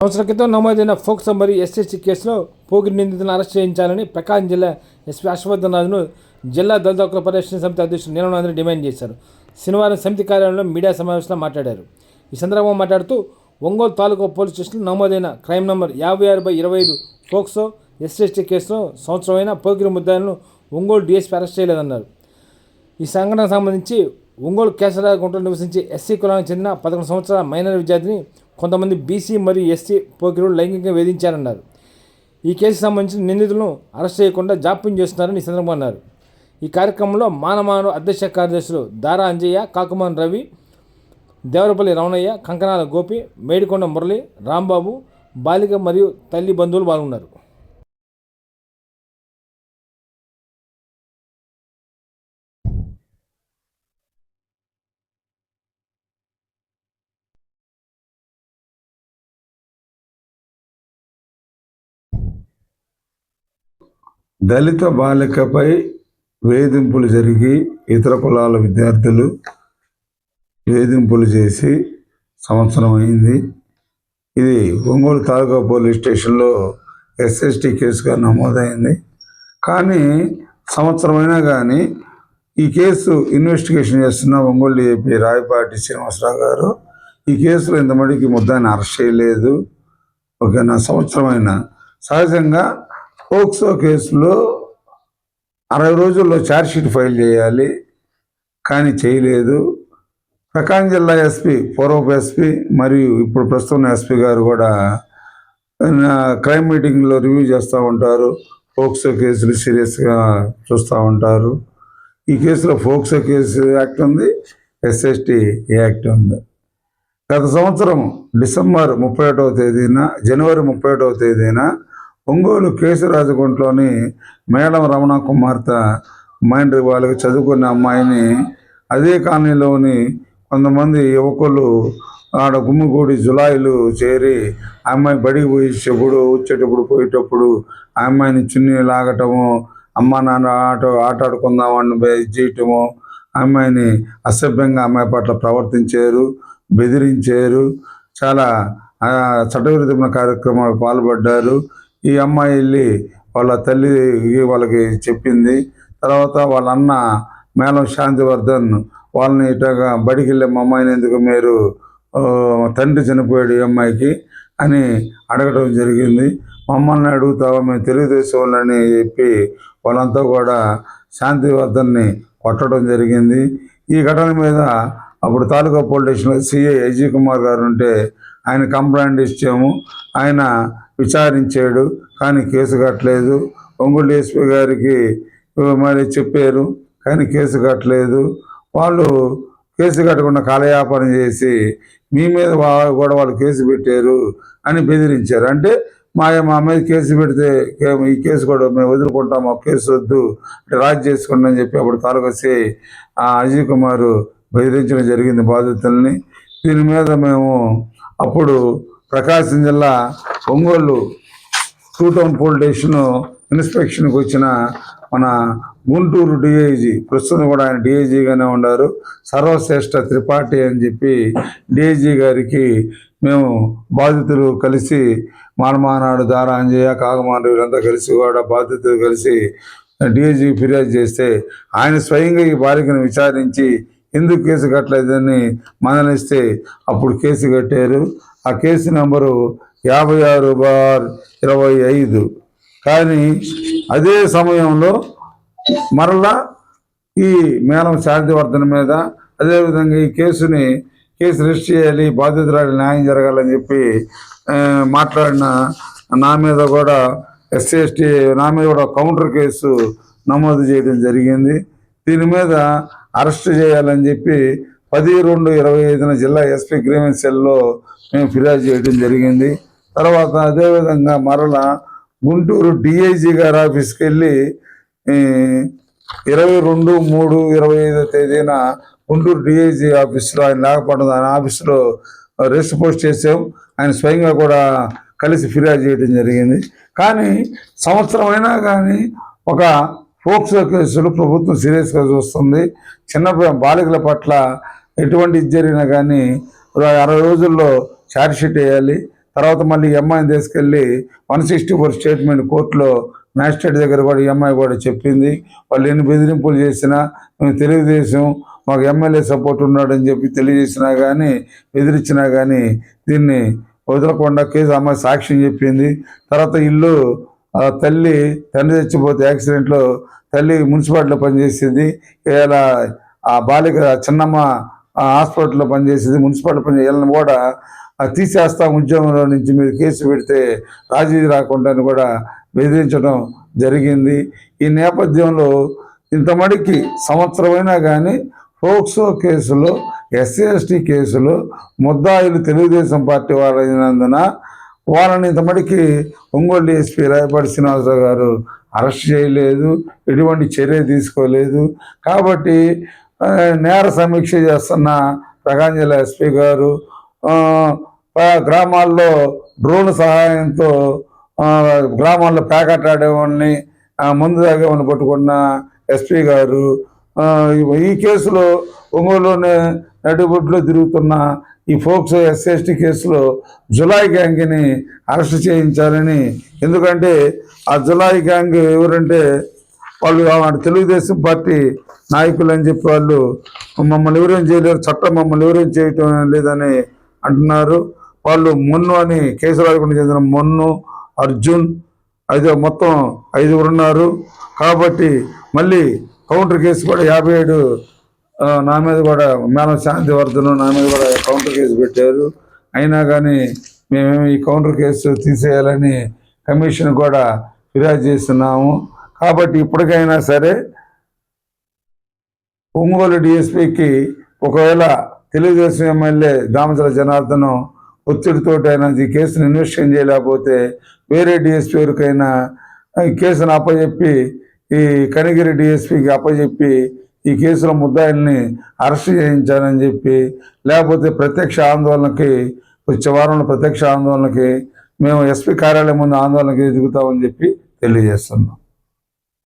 సంవత్సరం క్రితం నమోదైన ఫోక్సో మరియు ఎస్ఎస్టీ కేసులో పోగిరి నిందితులను అరెస్ట్ చేయించాలని ప్రకాశం జిల్లా ఎస్పీ హర్షవర్ధన్ జిల్లా దళిత హక్కుల పరిరక్షణ సమితి అధ్యక్షుడు నీలనాథన్ డిమాండ్ చేశారు. శనివారం సమితి కార్యాలయంలో మీడియా సమావేశంలో మాట్లాడారు. ఈ సందర్భంగా మాట్లాడుతూ ఒంగోలు తాలూకా పోలీస్ స్టేషన్లో నమోదైన క్రైమ్ నంబర్ యాభై ఆరు బై ఇరవై ఐదు ఫోక్సో ఎస్ఎస్టీ కేసులో సంవత్సరమైన పోగిరి ముద్దాలను ఒంగోలు డీఎస్పీ అరెస్ట్ చేయలేదన్నారు. ఈ సంఘటనకు సంబంధించి ఒంగోలు కేశరాగుంటలో నివసించే ఎస్సీ కులానికి చెందిన పదకొండు సంవత్సరాల మైనర్ విద్యార్థిని కొంతమంది బీసీ మరియు ఎస్సీ పోకిరులు లైంగికంగా వేధించారన్నారు. ఈ కేసుకు సంబంధించిన నిందితులను అరెస్ట్ చేయకుండా జాప్యం చేస్తున్నారని ఈ సందర్భంగా అన్నారు. ఈ కార్యక్రమంలో మానమానవ అధ్యక్ష కార్యదర్శులు దారా అంజయ్య కాకుమాన్ రవి దేవరపల్లి రమణయ్య కంకనాల గోపి మేడికొండ మురళి రాంబాబు బాలిక మరియు తల్లి బంధువులు పాల్గొన్నారు. దళిత బాలికపై వేధింపులు జరిగి ఇతర కులాల విద్యార్థులు వేధింపులు చేసి సంవత్సరం అయింది. ఇది ఒంగోలు తాలూకా పోలీస్ స్టేషన్లో ఎస్ఎస్టీ కేసుగా నమోదైంది. కానీ సంవత్సరమైనా కానీ ఈ కేసు ఇన్వెస్టిగేషన్ చేస్తున్న ఒంగోలు డిఏపీ రాయపాటి శ్రీనివాసరావు గారు ఈ కేసులో ఇంతమటికి ముద్దాన్ని అరెస్ట్ చేయలేదు. ఓకేనా? సంవత్సరమైన సహజంగా పోక్సో కేసులో అరవై రోజుల్లో ఛార్జ్షీట్ ఫైల్ చేయాలి. కానీ చేయలేదు. ప్రకాశం జిల్లా ఎస్పీ పూర్వపు ఎస్పీ మరియు ఇప్పుడు ప్రస్తుతం ఎస్పీ గారు కూడా క్రైమ్ మీటింగ్లో రివ్యూ చేస్తూ ఉంటారు. ఫోక్సో కేసులు సీరియస్గా చూస్తూ ఉంటారు. ఈ కేసులో ఫోక్సో కేసు యాక్ట్ ఉంది. ఎస్ఎస్టి యాక్ట్ ఉంది. గత సంవత్సరం డిసెంబర్ ముప్పై ఒకటవ తేదీన జనవరి ముప్పై ఒకటవ తేదీన ఒంగోలు కేశరాజగుంట్లోని మేడం రమణ కుమార్తె మైండ్రి వాళ్ళకి చదువుకున్న అమ్మాయిని అదే కాలనీలోని కొంతమంది యువకులు ఆడ గుమ్మిగూడి జులాయిలు చేరి ఆ అమ్మాయి బడికి పోయేటప్పుడు వచ్చేటప్పుడు పోయేటప్పుడు ఆ అమ్మాయిని చున్నీ లాగటము అమ్మ నాన్న ఆట ఆట ఆడుకుందామని చేయటము ఆ అమ్మాయిని అసభ్యంగా అమ్మాయి పట్ల ప్రవర్తించారు బెదిరించారు చాలా చట్టవిరుద్ధమైన కార్యక్రమాలు పాల్పడ్డారు. ఈ అమ్మాయి వెళ్ళి వాళ్ళ తల్లి వాళ్ళకి చెప్పింది. తర్వాత వాళ్ళ అన్న మేళం శాంతివర్ధన్ వాళ్ళని ఇటాగా బడికి వెళ్ళే మా అమ్మాయిని ఎందుకు మీరు తండ్రి చనిపోయాడు ఈ అమ్మాయికి అని అడగడం జరిగింది. మమ్మల్ని అడుగుతావా? మేము తెలుగుదేశం వాళ్ళని చెప్పి వాళ్ళంతా కూడా శాంతివర్ధన్ని కొట్టడం జరిగింది. ఈ ఘటన మీద అప్పుడు తాలూకా పోలీస్ స్టేషన్లో సిఐ అజయ్ కుమార్ గారు ఉంటే ఆయన కంప్లైంట్ ఇచ్చాము. ఆయన విచారించాడు కానీ కేసు కట్టలేదు. ఒంగోలు ఎస్పీ గారికి మరి చెప్పారు కానీ కేసు కట్టలేదు. వాళ్ళు కేసు కట్టకుండా కాలయాపన చేసి మీ మీద కూడా వాళ్ళు కేసు పెట్టారు అని బెదిరించారు. అంటే మా మా మీద కేసు పెడితే ఈ కేసు కూడా మేము వదులుకుంటాం ఆ కేసు వద్దు అంటే రాజీ చేసుకోండి అని చెప్పి అప్పుడు తాలూకాసి ఆ అజయ్ కుమార్ బెదిరించడం జరిగింది బాధితుల్ని. దీని మీద మేము అప్పుడు ప్రకాశం జిల్లా Ongole two town police station ఇన్స్పెక్షన్కి వచ్చిన మన గుంటూరు డిఐజీ ప్రస్తుతం కూడా ఆయన డిఐజీగానే ఉన్నారు సర్వశ్రేష్ఠ త్రిపాఠి అని చెప్పి డిఐజీ గారికి మేము బాధితులు కలిసి మానమానాడు దారాంజయ అంజయ్య వీళ్ళంతా కలిసి కూడా బాధితులు కలిసి డిఐజీ ఫిర్యాదు చేస్తే ఆయన స్వయంగా ఈ బాలికను విచారించి ఎందుకు కేసు కట్టలేదని మనలిస్తే అప్పుడు కేసు కట్టారు. ఆ కేసు నెంబరు యాభై ఆరు బార్ ఇరవై ఐదు. కానీ అదే సమయంలో మరలా ఈ మేళం శాంతివర్ధన మీద అదేవిధంగా ఈ కేసుని కేసు రిజిస్టర్ చేయాలి బాధితురాలు న్యాయం జరగాలని చెప్పి మాట్లాడిన నా మీద కూడా ఎస్సీ ఎస్టీ నా మీద కూడా కౌంటర్ కేసు నమోదు చేయడం జరిగింది. దీని మీద అరెస్ట్ చేయాలని చెప్పి పది రెండు ఇరవై ఐదున జిల్లా ఎస్పీ గ్రీవెన్స్ సెల్లో మేము ఫిర్యాదు చేయడం జరిగింది. తర్వాత అదేవిధంగా మరలా గుంటూరు డిఐజీ గారి ఆఫీస్కి వెళ్ళి ఇరవై రెండు మూడు ఇరవై ఐదో తేదీన గుంటూరు డిఐజీ ఆఫీస్లో ఆయన లేకపోవడం ఆయన ఆఫీస్లో రెస్ట్ పోస్ట్ చేసాం ఆయన స్వయంగా కూడా కలిసి ఫిర్యాదు చేయడం జరిగింది. కానీ సంవత్సరమైనా కానీ ఒక ఫోక్సో కేసులు ప్రభుత్వం సీరియస్గా చూస్తుంది. చిన్న బాలికల పట్ల ఎటువంటి ఇది జరిగినా కానీ అరవై రోజుల్లో షీట్ వేయాలి. తర్వాత మళ్ళీ ఎంఐని అమ్మాయిని తీసుకెళ్ళి వన్ సిక్స్టీ ఫోర్ స్టేట్మెంట్ కోర్టులో మ్యాజిస్ట్రేట్ దగ్గర కూడా ఈ అమ్మాయి కూడా చెప్పింది. వాళ్ళు ఎన్ని బెదిరింపులు చేసినా మేము తెలుగుదేశం మాకు ఎమ్మెల్యే సపోర్ట్ ఉన్నాడని చెప్పి తెలియజేసినా కానీ బెదిరించినా కానీ దీన్ని వదలకుండా కేసు అమ్మాయి సాక్ష్యం చెప్పింది. తర్వాత ఇల్లు తల్లి తండ్రి చచ్చిపోతే యాక్సిడెంట్లో తల్లి మున్సిపాలిటీలో పనిచేసింది. ఇలా ఆ బాలిక చిన్నమ్మ ఆ హాస్పిటల్లో పనిచేసేది. మున్సిపాలిటీ పని కూడా తీసేస్తాం ఉద్యోగంలో నుంచి మీరు కేసు పెడితే రాజీ రాకుండా అని కూడా బెదిరించడం జరిగింది. ఈ నేపథ్యంలో ఇంతమడికి సంవత్సరమైనా కానీ ఫోక్సో కేసులో ఎస్సీ ఎస్టీ కేసులో ముద్దాయిలు తెలుగుదేశం పార్టీ వాళ్ళైనందున వాళ్ళని ఇంతమటికి ఒంగోలు ఎస్పీ రాయపాటి శ్రీనివాసరావు గారు అరెస్ట్ చేయలేదు ఎటువంటి చర్య తీసుకోలేదు. కాబట్టి నేర సమీక్ష చేస్తున్న రగాంజల ఎస్పీ గారు గ్రామాల్లో డ్రోన్ సహాయంతో గ్రామాల్లో ప్యాకెట్ ఆడేవాళ్ళని ఆ, మందు పట్టుకున్న ఎస్పీ గారు ఈ కేసులో ఒంగోలులోనే నడిబొడ్లో తిరుగుతున్న ఈ ఫోక్సో ఎస్ఎస్టీ కేసులో జులాయి గ్యాంగ్ని అరెస్ట్ చేయించాలని. ఎందుకంటే ఆ జులాయి గ్యాంగ్ ఎవరంటే వాళ్ళు తెలుగుదేశం పార్టీ నాయకులు అని చెప్పి వాళ్ళు మమ్మల్ని ఎవరేం చేయలేరు చట్టం మమ్మల్ని ఎవరేం చేయటం లేదని అంటున్నారు. వాళ్ళు మొన్ను అని కేసురాజకుండా చెందిన మొన్ను అర్జున్ అయితే మొత్తం ఐదుగురు ఉన్నారు. కాబట్టి మళ్ళీ కౌంటర్ కేసు కూడా యాభై ఏడు నా మీద కూడా మేనం శాంతివర్ధన్ నా మీద కూడా కౌంటర్ కేసు పెట్టారు. అయినా కానీ మేము ఈ కౌంటర్ కేసు తీసేయాలని కమిషన్ కూడా ఫిర్యాదు చేస్తున్నాము. కాబట్టి ఇప్పటికైనా సరే ఒంగోలు డిఎస్పికి ఒకవేళ తెలుగుదేశం ఎమ్మెల్యే దామచల జనార్దనం ఒత్తిడితోటైనా ఈ కేసును ఇన్వెస్టిగేషన్ చేయలేకపోతే వేరే డిఎస్పీ ఎవరికైనా ఈ కేసును అప్పచెప్పి ఈ కనిగిరి డిఎస్పీకి అప్పచెప్పి ఈ కేసులో ముద్దాయిల్ని అరెస్ట్ చేయించానని చెప్పి లేకపోతే ప్రత్యక్ష ఆందోళనకి వచ్చే వారంలో ప్రత్యక్ష ఆందోళనకి మేము ఎస్పీ కార్యాలయం ముందు ఆందోళనకి ఎదుగుతామని చెప్పి తెలియజేస్తున్నాం.